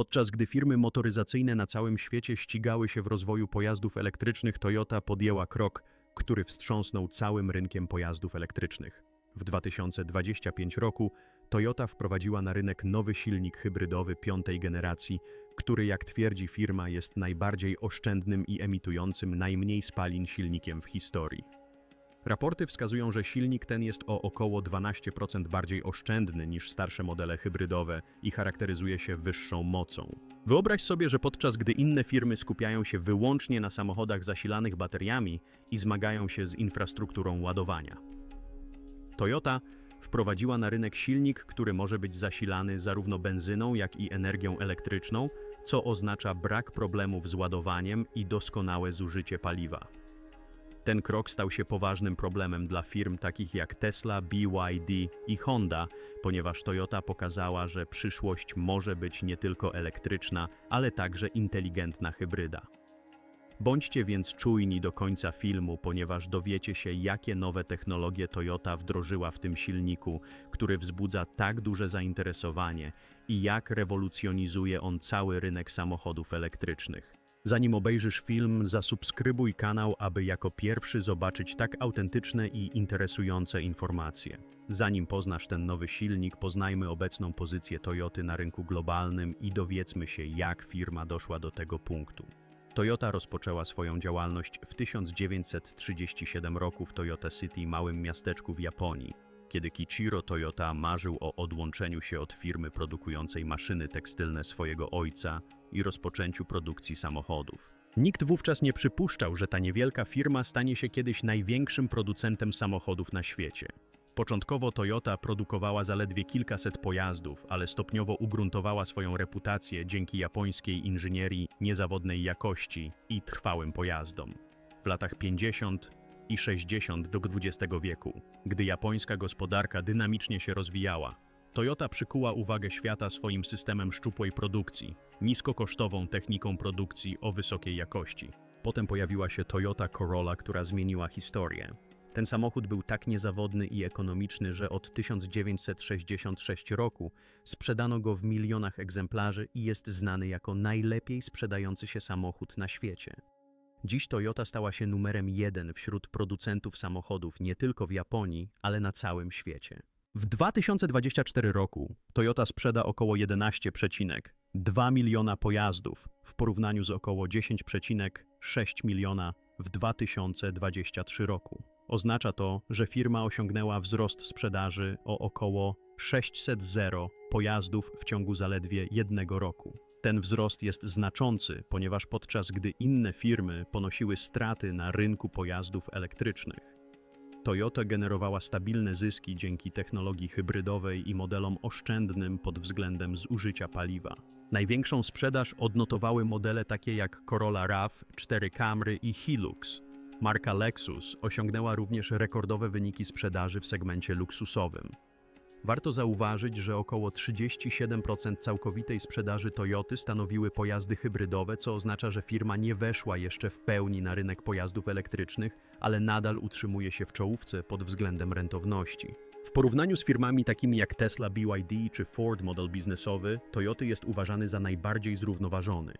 Podczas gdy firmy motoryzacyjne na całym świecie ścigały się w rozwoju pojazdów elektrycznych, Toyota podjęła krok, który wstrząsnął całym rynkiem pojazdów elektrycznych. W 2025 roku Toyota wprowadziła na rynek nowy silnik hybrydowy piątej generacji, który, jak twierdzi firma, jest najbardziej oszczędnym i emitującym najmniej spalin silnikiem w historii. Raporty wskazują, że silnik ten jest o około 12% bardziej oszczędny niż starsze modele hybrydowe i charakteryzuje się wyższą mocą. Wyobraź sobie, że podczas gdy inne firmy skupiają się wyłącznie na samochodach zasilanych bateriami i zmagają się z infrastrukturą ładowania. Toyota wprowadziła na rynek silnik, który może być zasilany zarówno benzyną, jak i energią elektryczną, co oznacza brak problemów z ładowaniem i doskonałe zużycie paliwa. Ten krok stał się poważnym problemem dla firm takich jak Tesla, BYD i Honda, ponieważ Toyota pokazała, że przyszłość może być nie tylko elektryczna, ale także inteligentna hybryda. Bądźcie więc czujni do końca filmu, ponieważ dowiecie się, jakie nowe technologie Toyota wdrożyła w tym silniku, który wzbudza tak duże zainteresowanie i jak rewolucjonizuje on cały rynek samochodów elektrycznych. Zanim obejrzysz film, zasubskrybuj kanał, aby jako pierwszy zobaczyć tak autentyczne i interesujące informacje. Zanim poznasz ten nowy silnik, poznajmy obecną pozycję Toyoty na rynku globalnym i dowiedzmy się, jak firma doszła do tego punktu. Toyota rozpoczęła swoją działalność w 1937 roku w Toyota City, małym miasteczku w Japonii, kiedy Kichiro Toyota marzył o odłączeniu się od firmy produkującej maszyny tekstylne swojego ojca i rozpoczęciu produkcji samochodów. Nikt wówczas nie przypuszczał, że ta niewielka firma stanie się kiedyś największym producentem samochodów na świecie. Początkowo Toyota produkowała zaledwie kilkaset pojazdów, ale stopniowo ugruntowała swoją reputację dzięki japońskiej inżynierii, niezawodnej jakości i trwałym pojazdom. W latach 50 i 60 do XX wieku, gdy japońska gospodarka dynamicznie się rozwijała, Toyota przykuła uwagę świata swoim systemem szczupłej produkcji, niskokosztową techniką produkcji o wysokiej jakości. Potem pojawiła się Toyota Corolla, która zmieniła historię. Ten samochód był tak niezawodny i ekonomiczny, że od 1966 roku sprzedano go w milionach egzemplarzy i jest znany jako najlepiej sprzedający się samochód na świecie. Dziś Toyota stała się numerem jeden wśród producentów samochodów nie tylko w Japonii, ale na całym świecie. W 2024 roku Toyota sprzeda około 11,2 miliona pojazdów w porównaniu z około 10,6 miliona w 2023 roku. Oznacza to, że firma osiągnęła wzrost sprzedaży o około 600 pojazdów w ciągu zaledwie jednego roku. Ten wzrost jest znaczący, ponieważ podczas gdy inne firmy ponosiły straty na rynku pojazdów elektrycznych, Toyota generowała stabilne zyski dzięki technologii hybrydowej i modelom oszczędnym pod względem zużycia paliwa. Największą sprzedaż odnotowały modele takie jak Corolla RAV, 4 Camry i Hilux. Marka Lexus osiągnęła również rekordowe wyniki sprzedaży w segmencie luksusowym. Warto zauważyć, że około 37% całkowitej sprzedaży Toyoty stanowiły pojazdy hybrydowe, co oznacza, że firma nie weszła jeszcze w pełni na rynek pojazdów elektrycznych, ale nadal utrzymuje się w czołówce pod względem rentowności. W porównaniu z firmami takimi jak Tesla, BYD czy Ford model biznesowy, Toyota jest uważany za najbardziej zrównoważony.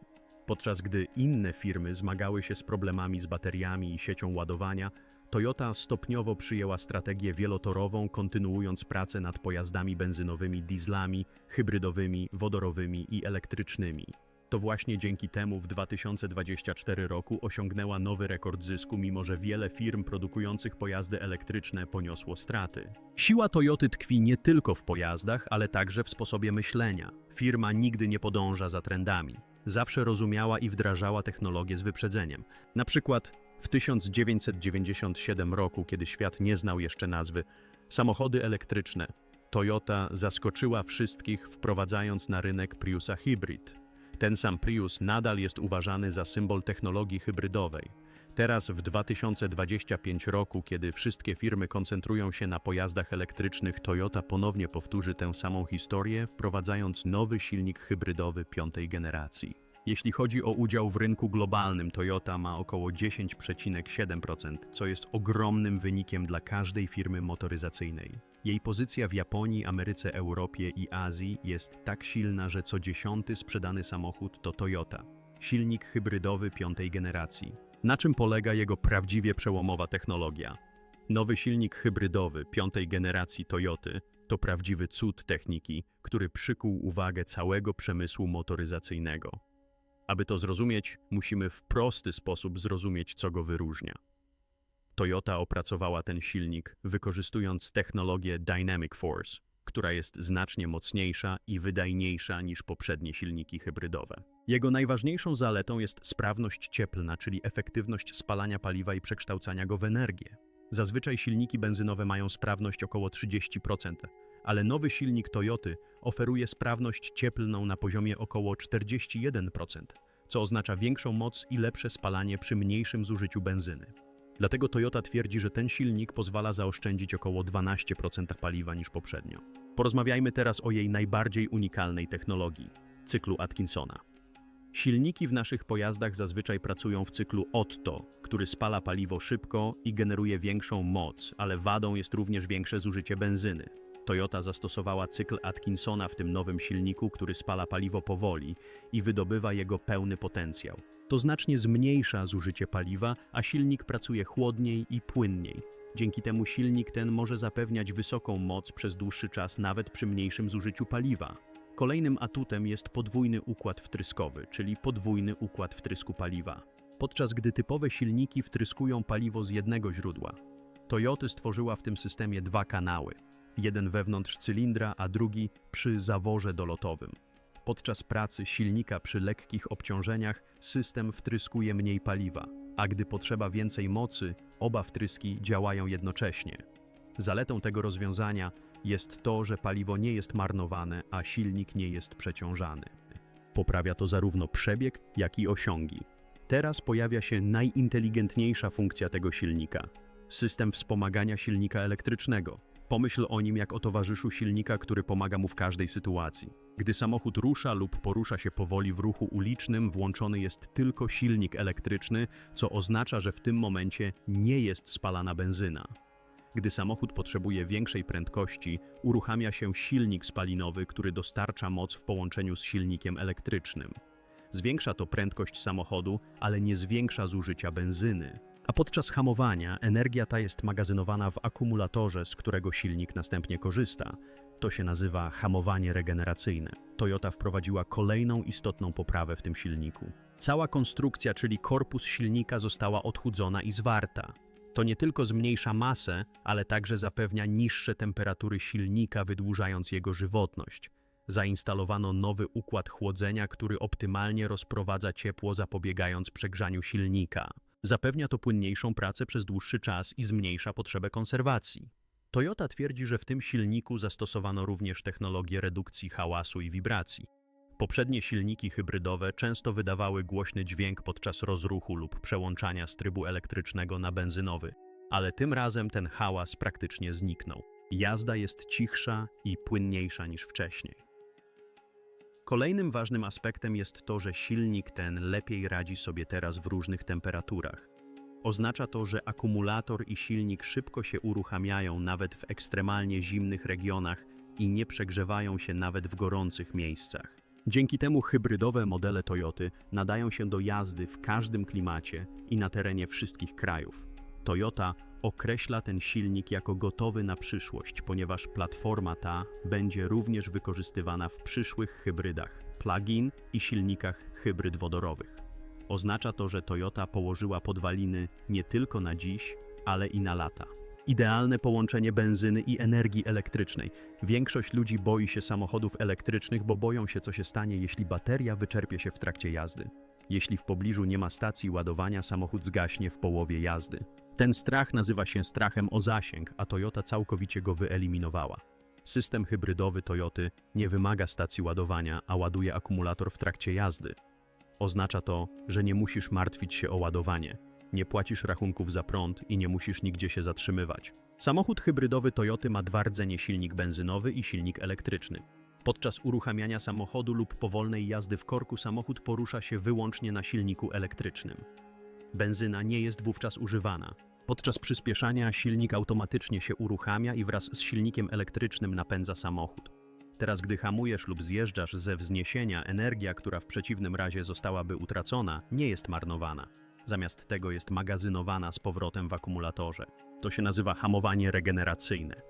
Podczas gdy inne firmy zmagały się z problemami z bateriami i siecią ładowania, Toyota stopniowo przyjęła strategię wielotorową, kontynuując pracę nad pojazdami benzynowymi, dieslami, hybrydowymi, wodorowymi i elektrycznymi. To właśnie dzięki temu w 2024 roku osiągnęła nowy rekord zysku, mimo że wiele firm produkujących pojazdy elektryczne poniosło straty. Siła Toyoty tkwi nie tylko w pojazdach, ale także w sposobie myślenia. Firma nigdy nie podąża za trendami. Zawsze rozumiała i wdrażała technologię z wyprzedzeniem. Na przykład w 1997 roku, kiedy świat nie znał jeszcze nazwy, samochody elektryczne, Toyota zaskoczyła wszystkich wprowadzając na rynek Priusa Hybrid. Ten sam Prius nadal jest uważany za symbol technologii hybrydowej. Teraz w 2025 roku, kiedy wszystkie firmy koncentrują się na pojazdach elektrycznych, Toyota ponownie powtórzy tę samą historię, wprowadzając nowy silnik hybrydowy piątej generacji. Jeśli chodzi o udział w rynku globalnym, Toyota ma około 10,7%, co jest ogromnym wynikiem dla każdej firmy motoryzacyjnej. Jej pozycja w Japonii, Ameryce, Europie i Azji jest tak silna, że co dziesiąty sprzedany samochód to Toyota. Silnik hybrydowy piątej generacji. Na czym polega jego prawdziwie przełomowa technologia? Nowy silnik hybrydowy piątej generacji Toyoty to prawdziwy cud techniki, który przykuł uwagę całego przemysłu motoryzacyjnego. Aby to zrozumieć, musimy w prosty sposób zrozumieć, co go wyróżnia. Toyota opracowała ten silnik wykorzystując technologię Dynamic Force, która jest znacznie mocniejsza i wydajniejsza niż poprzednie silniki hybrydowe. Jego najważniejszą zaletą jest sprawność cieplna, czyli efektywność spalania paliwa i przekształcania go w energię. Zazwyczaj silniki benzynowe mają sprawność około 30%, ale nowy silnik Toyoty oferuje sprawność cieplną na poziomie około 41%, co oznacza większą moc i lepsze spalanie przy mniejszym zużyciu benzyny. Dlatego Toyota twierdzi, że ten silnik pozwala zaoszczędzić około 12% paliwa niż poprzednio. Porozmawiajmy teraz o jej najbardziej unikalnej technologii cyklu Atkinsona. Silniki w naszych pojazdach zazwyczaj pracują w cyklu Otto, który spala paliwo szybko i generuje większą moc, ale wadą jest również większe zużycie benzyny. Toyota zastosowała cykl Atkinsona w tym nowym silniku, który spala paliwo powoli i wydobywa jego pełny potencjał. To znacznie zmniejsza zużycie paliwa, a silnik pracuje chłodniej i płynniej. Dzięki temu silnik ten może zapewniać wysoką moc przez dłuższy czas nawet przy mniejszym zużyciu paliwa. Kolejnym atutem jest podwójny układ wtryskowy, czyli podwójny układ wtrysku paliwa. Podczas gdy typowe silniki wtryskują paliwo z jednego źródła, Toyota stworzyła w tym systemie dwa kanały. Jeden wewnątrz cylindra, a drugi przy zaworze dolotowym. Podczas pracy silnika przy lekkich obciążeniach system wtryskuje mniej paliwa, a gdy potrzeba więcej mocy, oba wtryski działają jednocześnie. Zaletą tego rozwiązania jest to, że paliwo nie jest marnowane, a silnik nie jest przeciążany. Poprawia to zarówno przebieg, jak i osiągi. Teraz pojawia się najinteligentniejsza funkcja tego silnika system wspomagania silnika elektrycznego. Pomyśl o nim jak o towarzyszu silnika, który pomaga mu w każdej sytuacji. Gdy samochód rusza lub porusza się powoli w ruchu ulicznym, włączony jest tylko silnik elektryczny, co oznacza, że w tym momencie nie jest spalana benzyna. Gdy samochód potrzebuje większej prędkości, uruchamia się silnik spalinowy, który dostarcza moc w połączeniu z silnikiem elektrycznym. Zwiększa to prędkość samochodu, ale nie zwiększa zużycia benzyny. A podczas hamowania energia ta jest magazynowana w akumulatorze, z którego silnik następnie korzysta. To się nazywa hamowanie regeneracyjne. Toyota wprowadziła kolejną istotną poprawę w tym silniku. Cała konstrukcja, czyli korpus silnika, została odchudzona i zwarta. To nie tylko zmniejsza masę, ale także zapewnia niższe temperatury silnika, wydłużając jego żywotność. Zainstalowano nowy układ chłodzenia, który optymalnie rozprowadza ciepło, zapobiegając przegrzaniu silnika. Zapewnia to płynniejszą pracę przez dłuższy czas i zmniejsza potrzebę konserwacji. Toyota twierdzi, że w tym silniku zastosowano również technologię redukcji hałasu i wibracji. Poprzednie silniki hybrydowe często wydawały głośny dźwięk podczas rozruchu lub przełączania z trybu elektrycznego na benzynowy, ale tym razem ten hałas praktycznie zniknął. Jazda jest cichsza i płynniejsza niż wcześniej. Kolejnym ważnym aspektem jest to, że silnik ten lepiej radzi sobie teraz w różnych temperaturach. Oznacza to, że akumulator i silnik szybko się uruchamiają nawet w ekstremalnie zimnych regionach i nie przegrzewają się nawet w gorących miejscach. Dzięki temu hybrydowe modele Toyoty nadają się do jazdy w każdym klimacie i na terenie wszystkich krajów. Toyota określa ten silnik jako gotowy na przyszłość, ponieważ platforma ta będzie również wykorzystywana w przyszłych hybrydach plug-in i silnikach hybryd wodorowych. Oznacza to, że Toyota położyła podwaliny nie tylko na dziś, ale i na lata. Idealne połączenie benzyny i energii elektrycznej. Większość ludzi boi się samochodów elektrycznych, bo boją się, co się stanie, jeśli bateria wyczerpie się w trakcie jazdy. Jeśli w pobliżu nie ma stacji ładowania, samochód zgaśnie w połowie jazdy. Ten strach nazywa się strachem o zasięg, a Toyota całkowicie go wyeliminowała. System hybrydowy Toyoty nie wymaga stacji ładowania, a ładuje akumulator w trakcie jazdy. Oznacza to, że nie musisz martwić się o ładowanie, nie płacisz rachunków za prąd i nie musisz nigdzie się zatrzymywać. Samochód hybrydowy Toyoty ma dwa rdzenie silnik benzynowy i silnik elektryczny. Podczas uruchamiania samochodu lub powolnej jazdy w korku samochód porusza się wyłącznie na silniku elektrycznym. Benzyna nie jest wówczas używana. Podczas przyspieszania silnik automatycznie się uruchamia i wraz z silnikiem elektrycznym napędza samochód. Teraz, gdy hamujesz lub zjeżdżasz ze wzniesienia, energia, która w przeciwnym razie zostałaby utracona, nie jest marnowana. Zamiast tego jest magazynowana z powrotem w akumulatorze. To się nazywa hamowanie regeneracyjne.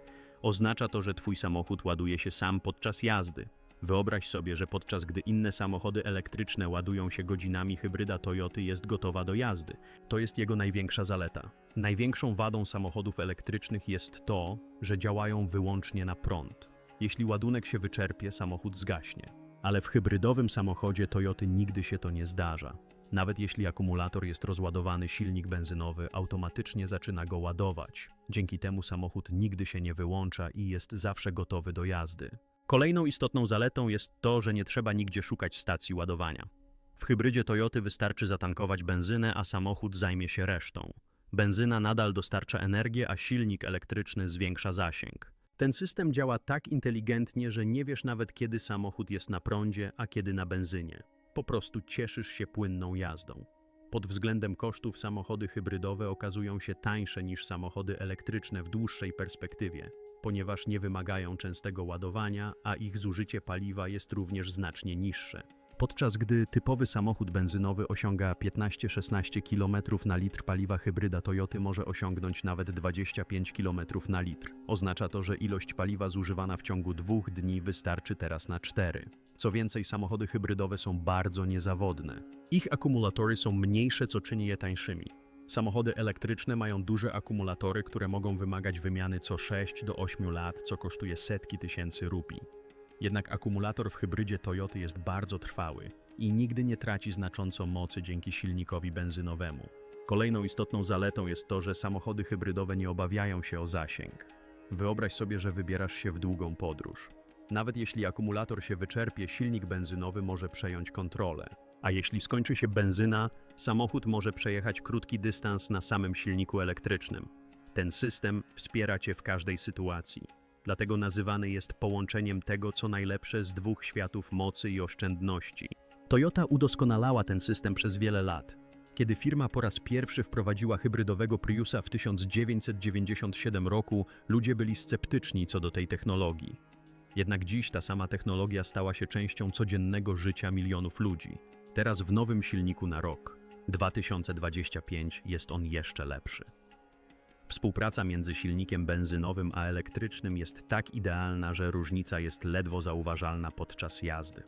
Oznacza to, że twój samochód ładuje się sam podczas jazdy. Wyobraź sobie, że podczas gdy inne samochody elektryczne ładują się godzinami, hybryda Toyoty jest gotowa do jazdy. To jest jego największa zaleta. Największą wadą samochodów elektrycznych jest to, że działają wyłącznie na prąd. Jeśli ładunek się wyczerpie, samochód zgaśnie. Ale w hybrydowym samochodzie Toyoty nigdy się to nie zdarza. Nawet jeśli akumulator jest rozładowany, silnik benzynowy automatycznie zaczyna go ładować. Dzięki temu samochód nigdy się nie wyłącza i jest zawsze gotowy do jazdy. Kolejną istotną zaletą jest to, że nie trzeba nigdzie szukać stacji ładowania. W hybrydzie Toyoty wystarczy zatankować benzynę, a samochód zajmie się resztą. Benzyna nadal dostarcza energię, a silnik elektryczny zwiększa zasięg. Ten system działa tak inteligentnie, że nie wiesz nawet kiedy samochód jest na prądzie, a kiedy na benzynie. Po prostu cieszysz się płynną jazdą. Pod względem kosztów samochody hybrydowe okazują się tańsze niż samochody elektryczne w dłuższej perspektywie, ponieważ nie wymagają częstego ładowania, a ich zużycie paliwa jest również znacznie niższe. Podczas gdy typowy samochód benzynowy osiąga 15-16 km na litr paliwa hybryda Toyoty może osiągnąć nawet 25 km na litr. Oznacza to, że ilość paliwa zużywana w ciągu dwóch dni wystarczy teraz na 4. Co więcej, samochody hybrydowe są bardzo niezawodne. Ich akumulatory są mniejsze, co czyni je tańszymi. Samochody elektryczne mają duże akumulatory, które mogą wymagać wymiany co 6 do 8 lat, co kosztuje setki tysięcy rupii. Jednak akumulator w hybrydzie Toyoty jest bardzo trwały i nigdy nie traci znacząco mocy dzięki silnikowi benzynowemu. Kolejną istotną zaletą jest to, że samochody hybrydowe nie obawiają się o zasięg. Wyobraź sobie, że wybierasz się w długą podróż. Nawet jeśli akumulator się wyczerpie, silnik benzynowy może przejąć kontrolę. A jeśli skończy się benzyna, samochód może przejechać krótki dystans na samym silniku elektrycznym. Ten system wspiera cię w każdej sytuacji. Dlatego nazywany jest połączeniem tego, co najlepsze z dwóch światów mocy i oszczędności. Toyota udoskonalała ten system przez wiele lat. Kiedy firma po raz pierwszy wprowadziła hybrydowego Priusa w 1997 roku, ludzie byli sceptyczni co do tej technologii. Jednak dziś ta sama technologia stała się częścią codziennego życia milionów ludzi. Teraz w nowym silniku na rok 2025 jest on jeszcze lepszy. Współpraca między silnikiem benzynowym a elektrycznym jest tak idealna, że różnica jest ledwo zauważalna podczas jazdy.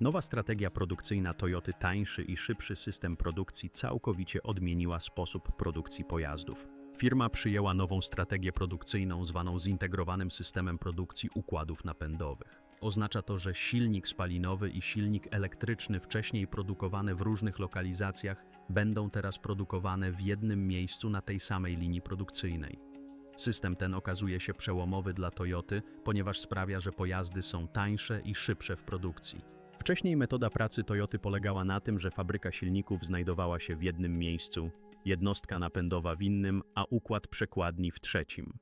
Nowa strategia produkcyjna Toyoty tańszy i szybszy system produkcji całkowicie odmieniła sposób produkcji pojazdów. Firma przyjęła nową strategię produkcyjną zwaną zintegrowanym systemem produkcji układów napędowych. Oznacza to, że silnik spalinowy i silnik elektryczny wcześniej produkowane w różnych lokalizacjach będą teraz produkowane w jednym miejscu na tej samej linii produkcyjnej. System ten okazuje się przełomowy dla Toyoty, ponieważ sprawia, że pojazdy są tańsze i szybsze w produkcji. Wcześniej metoda pracy Toyoty polegała na tym, że fabryka silników znajdowała się w jednym miejscu, jednostka napędowa w innym, a układ przekładni w trzecim.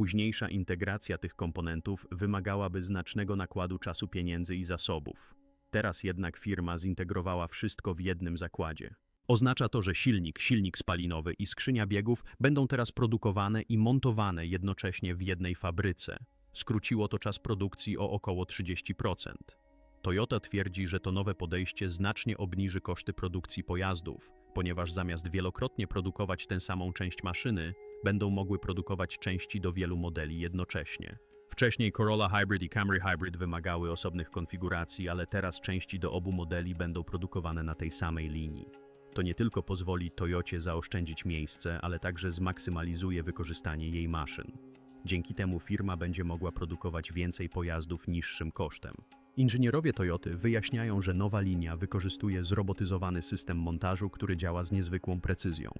Późniejsza integracja tych komponentów wymagałaby znacznego nakładu czasu, pieniędzy i zasobów. Teraz jednak firma zintegrowała wszystko w jednym zakładzie. Oznacza to, że silnik, silnik spalinowy i skrzynia biegów będą teraz produkowane i montowane jednocześnie w jednej fabryce. Skróciło to czas produkcji o około 30%. Toyota twierdzi, że to nowe podejście znacznie obniży koszty produkcji pojazdów, ponieważ zamiast wielokrotnie produkować tę samą część maszyny, będą mogły produkować części do wielu modeli jednocześnie. Wcześniej Corolla Hybrid i Camry Hybrid wymagały osobnych konfiguracji, ale teraz części do obu modeli będą produkowane na tej samej linii. To nie tylko pozwoli Toyocie zaoszczędzić miejsce, ale także zmaksymalizuje wykorzystanie jej maszyn. Dzięki temu firma będzie mogła produkować więcej pojazdów niższym kosztem. Inżynierowie Toyoty wyjaśniają, że nowa linia wykorzystuje zrobotyzowany system montażu, który działa z niezwykłą precyzją.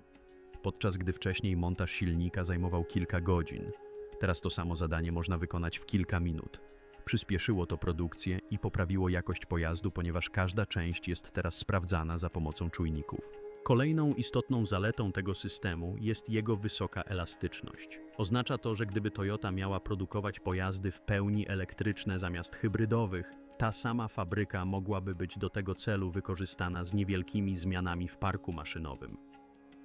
Podczas gdy wcześniej montaż silnika zajmował kilka godzin, teraz to samo zadanie można wykonać w kilka minut. Przyspieszyło to produkcję i poprawiło jakość pojazdu, ponieważ każda część jest teraz sprawdzana za pomocą czujników. Kolejną istotną zaletą tego systemu jest jego wysoka elastyczność. Oznacza to, że gdyby Toyota miała produkować pojazdy w pełni elektryczne zamiast hybrydowych, ta sama fabryka mogłaby być do tego celu wykorzystana z niewielkimi zmianami w parku maszynowym.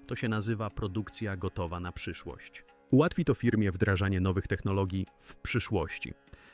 To się nazywa produkcja gotowa na przyszłość. Ułatwi to firmie wdrażanie nowych technologii w przyszłości.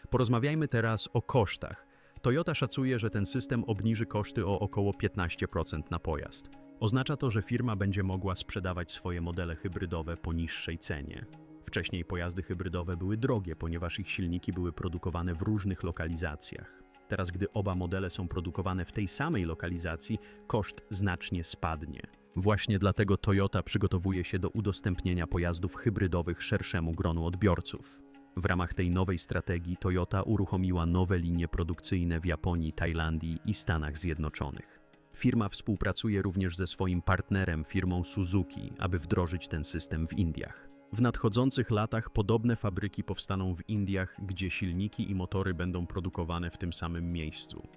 Porozmawiajmy teraz o kosztach. Toyota szacuje, że ten system obniży koszty o około 15% na pojazd. Oznacza to, że firma będzie mogła sprzedawać swoje modele hybrydowe po niższej cenie. Wcześniej pojazdy hybrydowe były drogie, ponieważ ich silniki były produkowane w różnych lokalizacjach. Teraz, gdy oba modele są produkowane w tej samej lokalizacji, koszt znacznie spadnie. Właśnie dlatego Toyota przygotowuje się do udostępnienia pojazdów hybrydowych szerszemu gronu odbiorców. W ramach tej nowej strategii Toyota uruchomiła nowe linie produkcyjne w Japonii, Tajlandii i Stanach Zjednoczonych. Firma współpracuje również ze swoim partnerem, firmą Suzuki, aby wdrożyć ten system w Indiach. W nadchodzących latach podobne fabryki powstaną w Indiach, gdzie silniki i motory będą produkowane w tym samym miejscu.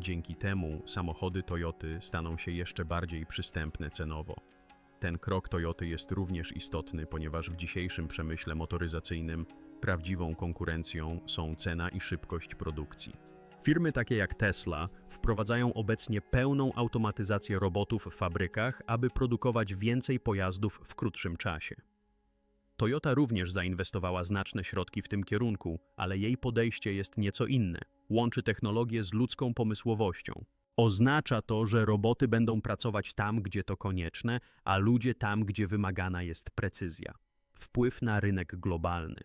Dzięki temu samochody Toyoty staną się jeszcze bardziej przystępne cenowo. Ten krok Toyoty jest również istotny, ponieważ w dzisiejszym przemyśle motoryzacyjnym prawdziwą konkurencją są cena i szybkość produkcji. Firmy takie jak Tesla wprowadzają obecnie pełną automatyzację robotów w fabrykach, aby produkować więcej pojazdów w krótszym czasie. Toyota również zainwestowała znaczne środki w tym kierunku, ale jej podejście jest nieco inne. Łączy technologię z ludzką pomysłowością. Oznacza to, że roboty będą pracować tam, gdzie to konieczne, a ludzie tam, gdzie wymagana jest precyzja. Wpływ na rynek globalny.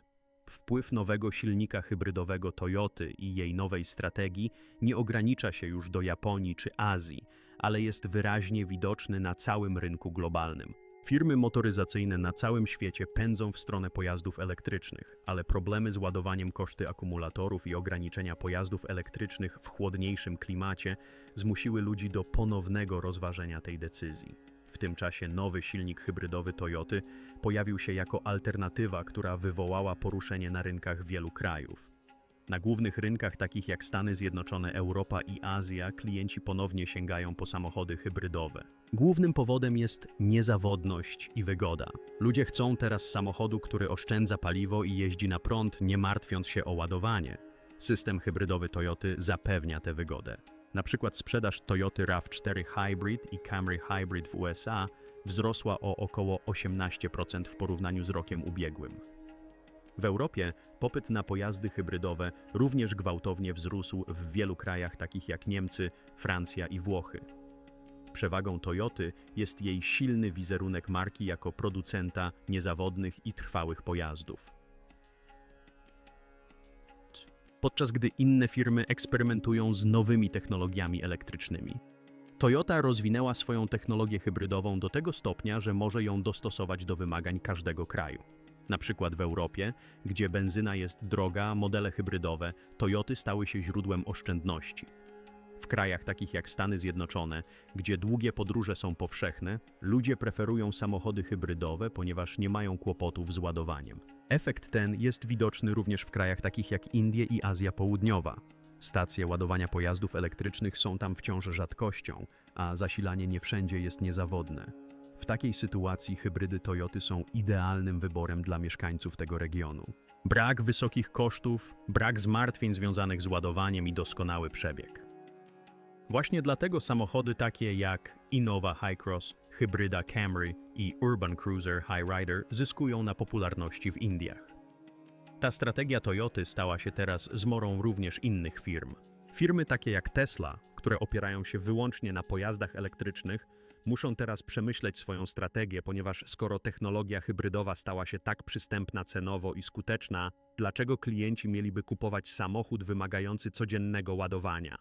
Wpływ nowego silnika hybrydowego Toyoty i jej nowej strategii nie ogranicza się już do Japonii czy Azji, ale jest wyraźnie widoczny na całym rynku globalnym. Firmy motoryzacyjne na całym świecie pędzą w stronę pojazdów elektrycznych, ale problemy z ładowaniem koszty akumulatorów i ograniczenia pojazdów elektrycznych w chłodniejszym klimacie zmusiły ludzi do ponownego rozważenia tej decyzji. W tym czasie nowy silnik hybrydowy Toyoty pojawił się jako alternatywa, która wywołała poruszenie na rynkach wielu krajów. Na głównych rynkach takich jak Stany Zjednoczone, Europa i Azja klienci ponownie sięgają po samochody hybrydowe. Głównym powodem jest niezawodność i wygoda. Ludzie chcą teraz samochodu, który oszczędza paliwo i jeździ na prąd, nie martwiąc się o ładowanie. System hybrydowy Toyoty zapewnia tę wygodę. Na przykład sprzedaż Toyoty RAV4 Hybrid i Camry Hybrid w USA wzrosła o około 18% w porównaniu z rokiem ubiegłym. W Europie popyt na pojazdy hybrydowe również gwałtownie wzrósł w wielu krajach takich jak Niemcy, Francja i Włochy. Przewagą Toyoty jest jej silny wizerunek marki jako producenta niezawodnych i trwałych pojazdów. Podczas gdy inne firmy eksperymentują z nowymi technologiami elektrycznymi. Toyota rozwinęła swoją technologię hybrydową do tego stopnia, że może ją dostosować do wymagań każdego kraju. Na przykład w Europie, gdzie benzyna jest droga, modele hybrydowe Toyoty stały się źródłem oszczędności. W krajach takich jak Stany Zjednoczone, gdzie długie podróże są powszechne, ludzie preferują samochody hybrydowe, ponieważ nie mają kłopotów z ładowaniem. Efekt ten jest widoczny również w krajach takich jak Indie i Azja Południowa. Stacje ładowania pojazdów elektrycznych są tam wciąż rzadkością, a zasilanie nie wszędzie jest niezawodne. W takiej sytuacji hybrydy Toyoty są idealnym wyborem dla mieszkańców tego regionu. Brak wysokich kosztów, brak zmartwień związanych z ładowaniem i doskonały przebieg. Właśnie dlatego samochody takie jak Innova Highcross, hybryda Camry i Urban Cruiser Highrider zyskują na popularności w Indiach. Ta strategia Toyoty stała się teraz zmorą również innych firm. Firmy takie jak Tesla, które opierają się wyłącznie na pojazdach elektrycznych, muszą teraz przemyśleć swoją strategię, ponieważ skoro technologia hybrydowa stała się tak przystępna cenowo i skuteczna, dlaczego klienci mieliby kupować samochód wymagający codziennego ładowania?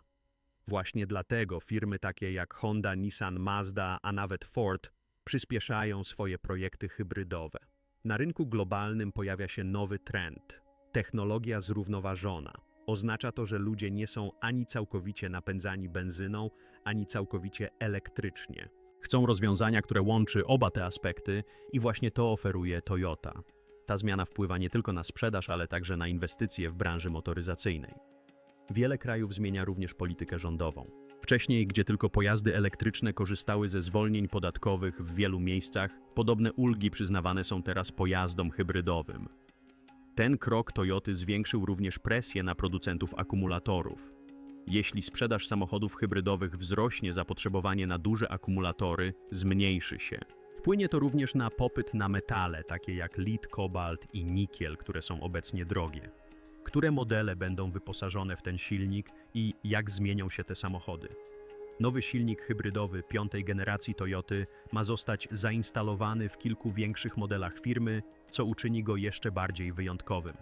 Właśnie dlatego firmy takie jak Honda, Nissan, Mazda, a nawet Ford przyspieszają swoje projekty hybrydowe. Na rynku globalnym pojawia się nowy trend technologia zrównoważona. Oznacza to, że ludzie nie są ani całkowicie napędzani benzyną, ani całkowicie elektrycznie. Chcą rozwiązania, które łączy oba te aspekty i właśnie to oferuje Toyota. Ta zmiana wpływa nie tylko na sprzedaż, ale także na inwestycje w branży motoryzacyjnej. Wiele krajów zmienia również politykę rządową. Wcześniej, gdzie tylko pojazdy elektryczne korzystały ze zwolnień podatkowych w wielu miejscach, podobne ulgi przyznawane są teraz pojazdom hybrydowym. Ten krok Toyoty zwiększył również presję na producentów akumulatorów. Jeśli sprzedaż samochodów hybrydowych wzrośnie, zapotrzebowanie na duże akumulatory zmniejszy się. Wpłynie to również na popyt na metale, takie jak lit, kobalt i nikiel, które są obecnie drogie. Które modele będą wyposażone w ten silnik i jak zmienią się te samochody? Nowy silnik hybrydowy piątej generacji Toyoty ma zostać zainstalowany w kilku większych modelach firmy, co uczyni go jeszcze bardziej wyjątkowym.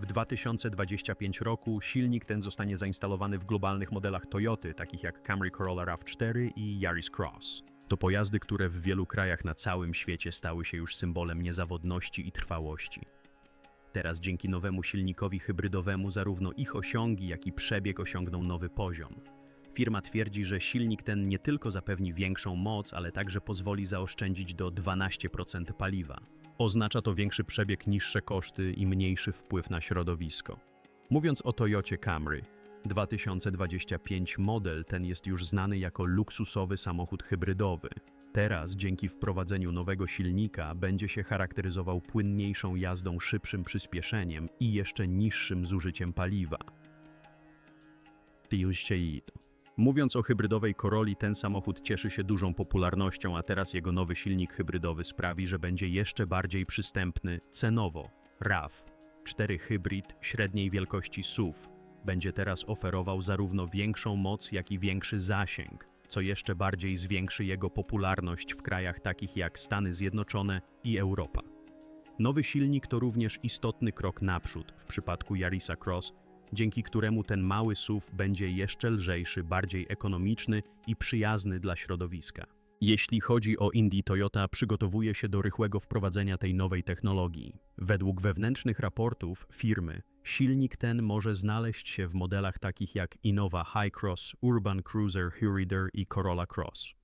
W 2025 roku silnik ten zostanie zainstalowany w globalnych modelach Toyoty, takich jak Camry Corolla RAV4 i Yaris Cross. To pojazdy, które w wielu krajach na całym świecie stały się już symbolem niezawodności i trwałości. Teraz dzięki nowemu silnikowi hybrydowemu zarówno ich osiągi, jak i przebieg osiągną nowy poziom. Firma twierdzi, że silnik ten nie tylko zapewni większą moc, ale także pozwoli zaoszczędzić do 12% paliwa. Oznacza to większy przebieg, niższe koszty i mniejszy wpływ na środowisko. Mówiąc o Toyocie Camry, 2025 model ten jest już znany jako luksusowy samochód hybrydowy. Teraz, dzięki wprowadzeniu nowego silnika, będzie się charakteryzował płynniejszą jazdą, szybszym przyspieszeniem i jeszcze niższym zużyciem paliwa. Mówiąc o hybrydowej Corolli, ten samochód cieszy się dużą popularnością, a teraz jego nowy silnik hybrydowy sprawi, że będzie jeszcze bardziej przystępny cenowo. RAV 4 hybryd średniej wielkości SUV będzie teraz oferował zarówno większą moc, jak i większy zasięg, co jeszcze bardziej zwiększy jego popularność w krajach takich jak Stany Zjednoczone i Europa. Nowy silnik to również istotny krok naprzód w przypadku Yarisa Cross, dzięki któremu ten mały SUV będzie jeszcze lżejszy, bardziej ekonomiczny i przyjazny dla środowiska. Jeśli chodzi o Indie, Toyota przygotowuje się do rychłego wprowadzenia tej nowej technologii. Według wewnętrznych raportów firmy, silnik ten może znaleźć się w modelach takich jak Innova High Urban Cruiser Hyrider i Corolla Cross.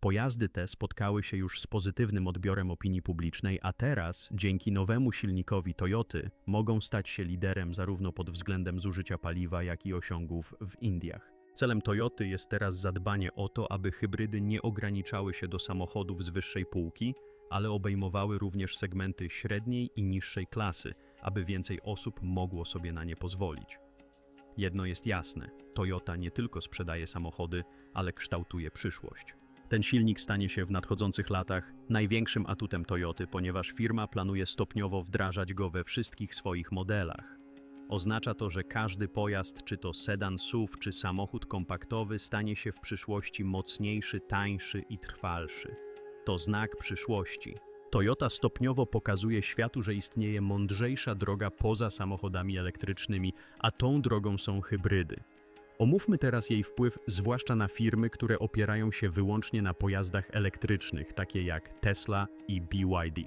Pojazdy te spotkały się już z pozytywnym odbiorem opinii publicznej, a teraz, dzięki nowemu silnikowi Toyoty, mogą stać się liderem zarówno pod względem zużycia paliwa, jak i osiągów w Indiach. Celem Toyoty jest teraz zadbanie o to, aby hybrydy nie ograniczały się do samochodów z wyższej półki, ale obejmowały również segmenty średniej i niższej klasy, aby więcej osób mogło sobie na nie pozwolić. Jedno jest jasne: Toyota nie tylko sprzedaje samochody, ale kształtuje przyszłość. Ten silnik stanie się w nadchodzących latach największym atutem Toyoty, ponieważ firma planuje stopniowo wdrażać go we wszystkich swoich modelach. Oznacza to, że każdy pojazd, czy to sedan SUV, czy samochód kompaktowy, stanie się w przyszłości mocniejszy, tańszy i trwalszy. To znak przyszłości. Toyota stopniowo pokazuje światu, że istnieje mądrzejsza droga poza samochodami elektrycznymi, a tą drogą są hybrydy. Omówmy teraz jej wpływ zwłaszcza na firmy, które opierają się wyłącznie na pojazdach elektrycznych, takie jak Tesla i BYD.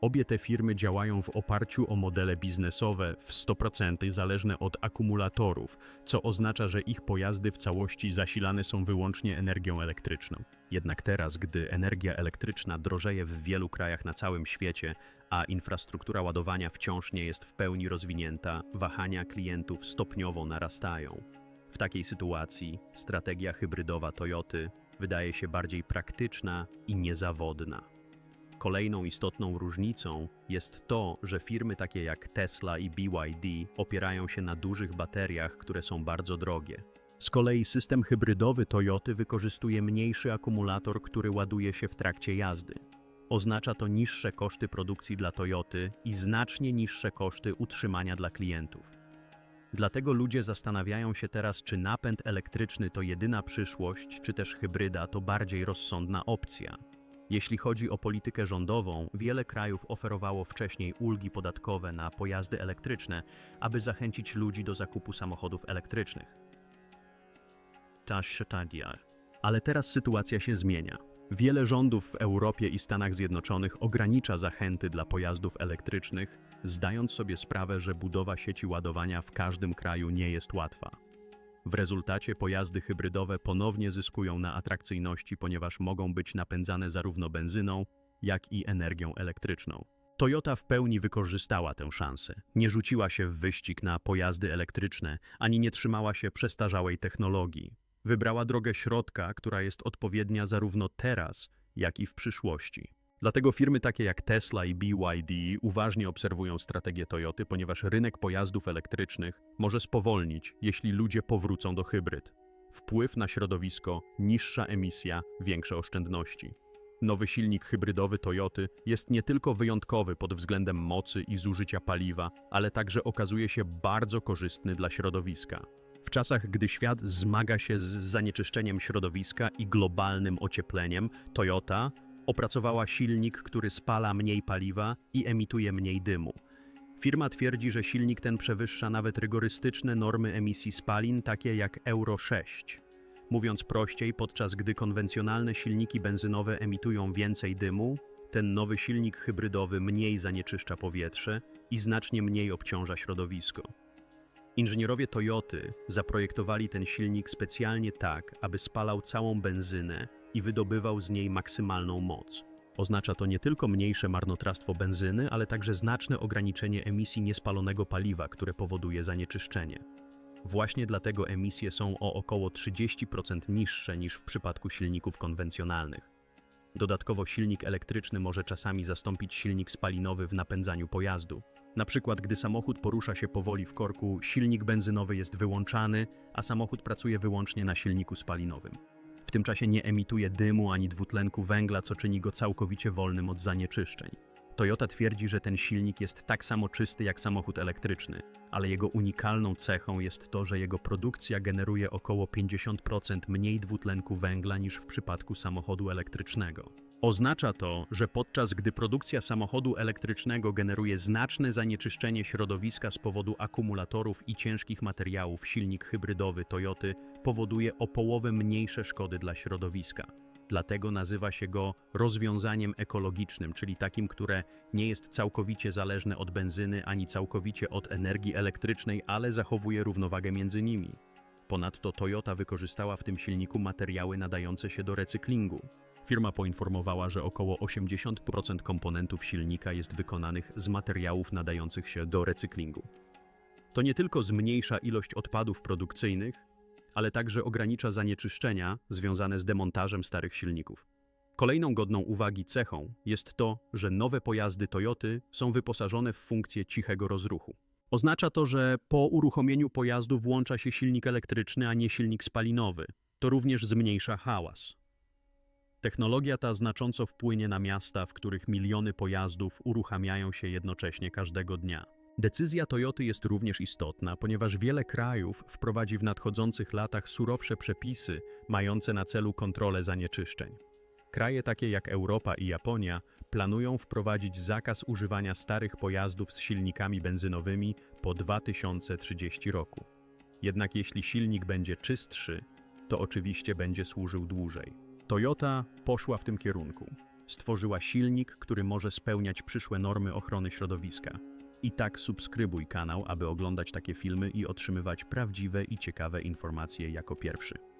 Obie te firmy działają w oparciu o modele biznesowe w 100% zależne od akumulatorów, co oznacza, że ich pojazdy w całości zasilane są wyłącznie energią elektryczną. Jednak teraz, gdy energia elektryczna drożeje w wielu krajach na całym świecie, a infrastruktura ładowania wciąż nie jest w pełni rozwinięta, wahania klientów stopniowo narastają. W takiej sytuacji strategia hybrydowa Toyoty wydaje się bardziej praktyczna i niezawodna. Kolejną istotną różnicą jest to, że firmy takie jak Tesla i BYD opierają się na dużych bateriach, które są bardzo drogie. Z kolei system hybrydowy Toyoty wykorzystuje mniejszy akumulator, który ładuje się w trakcie jazdy. Oznacza to niższe koszty produkcji dla Toyoty i znacznie niższe koszty utrzymania dla klientów. Dlatego ludzie zastanawiają się teraz, czy napęd elektryczny to jedyna przyszłość, czy też hybryda to bardziej rozsądna opcja. Jeśli chodzi o politykę rządową, wiele krajów oferowało wcześniej ulgi podatkowe na pojazdy elektryczne, aby zachęcić ludzi do zakupu samochodów elektrycznych. Ale teraz sytuacja się zmienia. Wiele rządów w Europie i Stanach Zjednoczonych ogranicza zachęty dla pojazdów elektrycznych, zdając sobie sprawę, że budowa sieci ładowania w każdym kraju nie jest łatwa. W rezultacie pojazdy hybrydowe ponownie zyskują na atrakcyjności, ponieważ mogą być napędzane zarówno benzyną, jak i energią elektryczną. Toyota w pełni wykorzystała tę szansę. Nie rzuciła się w wyścig na pojazdy elektryczne, ani nie trzymała się przestarzałej technologii. Wybrała drogę środka, która jest odpowiednia zarówno teraz, jak i w przyszłości. Dlatego firmy takie jak Tesla i BYD uważnie obserwują strategię Toyoty, ponieważ rynek pojazdów elektrycznych może spowolnić, jeśli ludzie powrócą do hybryd. Wpływ na środowisko, niższa emisja, większe oszczędności. Nowy silnik hybrydowy Toyoty jest nie tylko wyjątkowy pod względem mocy i zużycia paliwa, ale także okazuje się bardzo korzystny dla środowiska. Czasach, gdy świat zmaga się z zanieczyszczeniem środowiska i globalnym ociepleniem, Toyota opracowała silnik, który spala mniej paliwa i emituje mniej dymu. Firma twierdzi, że silnik ten przewyższa nawet rygorystyczne normy emisji spalin, takie jak Euro 6. Mówiąc prościej, podczas gdy konwencjonalne silniki benzynowe emitują więcej dymu, ten nowy silnik hybrydowy mniej zanieczyszcza powietrze i znacznie mniej obciąża środowisko. Inżynierowie Toyoty zaprojektowali ten silnik specjalnie tak, aby spalał całą benzynę i wydobywał z niej maksymalną moc. Oznacza to nie tylko mniejsze marnotrawstwo benzyny, ale także znaczne ograniczenie emisji niespalonego paliwa, które powoduje zanieczyszczenie. Właśnie dlatego emisje są o około 30% niższe niż w przypadku silników konwencjonalnych. Dodatkowo silnik elektryczny może czasami zastąpić silnik spalinowy w napędzaniu pojazdu. Na przykład, gdy samochód porusza się powoli w korku, silnik benzynowy jest wyłączany, a samochód pracuje wyłącznie na silniku spalinowym. W tym czasie nie emituje dymu ani dwutlenku węgla, co czyni go całkowicie wolnym od zanieczyszczeń. Toyota twierdzi, że ten silnik jest tak samo czysty jak samochód elektryczny, ale jego unikalną cechą jest to, że jego produkcja generuje około 50% mniej dwutlenku węgla niż w przypadku samochodu elektrycznego. Oznacza to, że podczas gdy produkcja samochodu elektrycznego generuje znaczne zanieczyszczenie środowiska z powodu akumulatorów i ciężkich materiałów, silnik hybrydowy Toyoty powoduje o połowę mniejsze szkody dla środowiska. Dlatego nazywa się go rozwiązaniem ekologicznym, czyli takim, które nie jest całkowicie zależne od benzyny ani całkowicie od energii elektrycznej, ale zachowuje równowagę między nimi. Ponadto Toyota wykorzystała w tym silniku materiały nadające się do recyklingu. Firma poinformowała, że około 80% komponentów silnika jest wykonanych z materiałów nadających się do recyklingu. To nie tylko zmniejsza ilość odpadów produkcyjnych, ale także ogranicza zanieczyszczenia związane z demontażem starych silników. Kolejną godną uwagi cechą jest to, że nowe pojazdy Toyoty są wyposażone w funkcję cichego rozruchu. Oznacza to, że po uruchomieniu pojazdu włącza się silnik elektryczny, a nie silnik spalinowy. To również zmniejsza hałas. Technologia ta znacząco wpłynie na miasta, w których miliony pojazdów uruchamiają się jednocześnie każdego dnia. Decyzja Toyoty jest również istotna, ponieważ wiele krajów wprowadzi w nadchodzących latach surowsze przepisy mające na celu kontrolę zanieczyszczeń. Kraje takie jak Europa i Japonia planują wprowadzić zakaz używania starych pojazdów z silnikami benzynowymi po 2030 roku. Jednak jeśli silnik będzie czystszy, to oczywiście będzie służył dłużej. Toyota poszła w tym kierunku. Stworzyła silnik, który może spełniać przyszłe normy ochrony środowiska. I tak subskrybuj kanał, aby oglądać takie filmy i otrzymywać prawdziwe i ciekawe informacje jako pierwszy.